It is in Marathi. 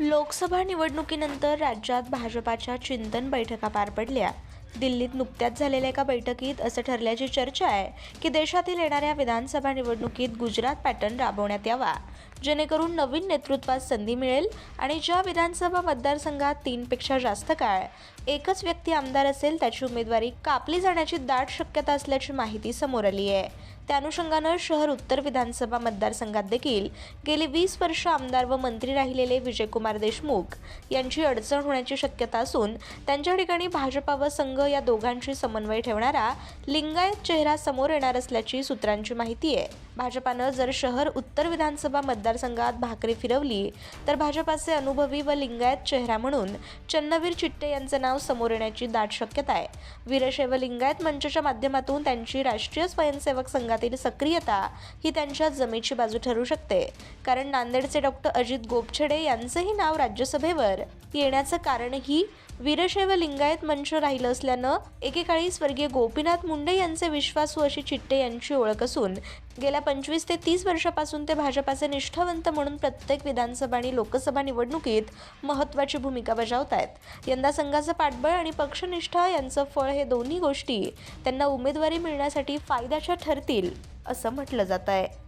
लोकसभा निवडणुकीनंतर राज्यात भाजपाच्या चिंतन बैठका पार पडल्या. दिल्लीत नुकत्याच झालेल्या एका बैठकीत असं ठरल्याची चर्चा आहे की देशातील येणाऱ्या विधानसभा निवडणुकीत गुजरात पॅटर्न राबवण्यात यावा. जेणेकरून नवीन नेतृत्वात संधी मिळेल आणि ज्या विधानसभा मतदारसंघात तीनपेक्षा जास्त काळ एकच व्यक्ती आमदार असेल त्याची उमेदवारी कापली जाण्याची दाट शक्यता असल्याची माहिती समोर आली आहे. त्या अनुषंगानं शहर उत्तर विधानसभा मतदारसंघात देखील गेली वीस वर्ष आमदार व मंत्री राहिलेले विजयकुमार देशमुख यांची अडचण होण्याची शक्यता असून त्यांच्या ठिकाणी भाजपा व संघ या दोघांशी समन्वय ठेवणारा लिंगायत चेहरा समोर येणार असल्याची सूत्रांची माहिती आहे. भाजपानं जर शहर उत्तर विधानसभा मतदारसंघात भाकरी फिरवली तर भाजपाचे अनुभवी व लिंगायत चेहरा म्हणून चन्नवीर चिट्टे यांचं नाव समोर येण्याची दाट शक्यता आहे. वीरशैव लिंगायत मंचच्या माध्यमातून त्यांची राष्ट्रीय स्वयंसेवक संघातील सक्रियता ही त्यांच्या जमेची बाजू ठरू शकते. कारण नांदेडचे डॉक्टर अजित गोपछडे यांचंही नाव राज्यसभेवर येण्याचं कारणही वीरशैव लिंगायत मंच राहिलं असल्यानं एकेकाळी स्वर्गीय गोपीनाथ मुंडे यांचे विश्वासू अशी चिट्टे यांची ओळख असून गेल्या पंचवीस ते तीस वर्षापासून ते भाजपाचे निष्ठावंत म्हणून प्रत्येक विधानसभा आणि लोकसभा निवडणुकीत महत्त्वाची भूमिका बजावत आहेत यंदा संघाचं पाठबळ आणि पक्षनिष्ठा यांचं फळ हे दोन्ही गोष्टी त्यांना उमेदवारी मिळण्यासाठी फायद्याच्या ठरतील असं म्हटलं जात आहे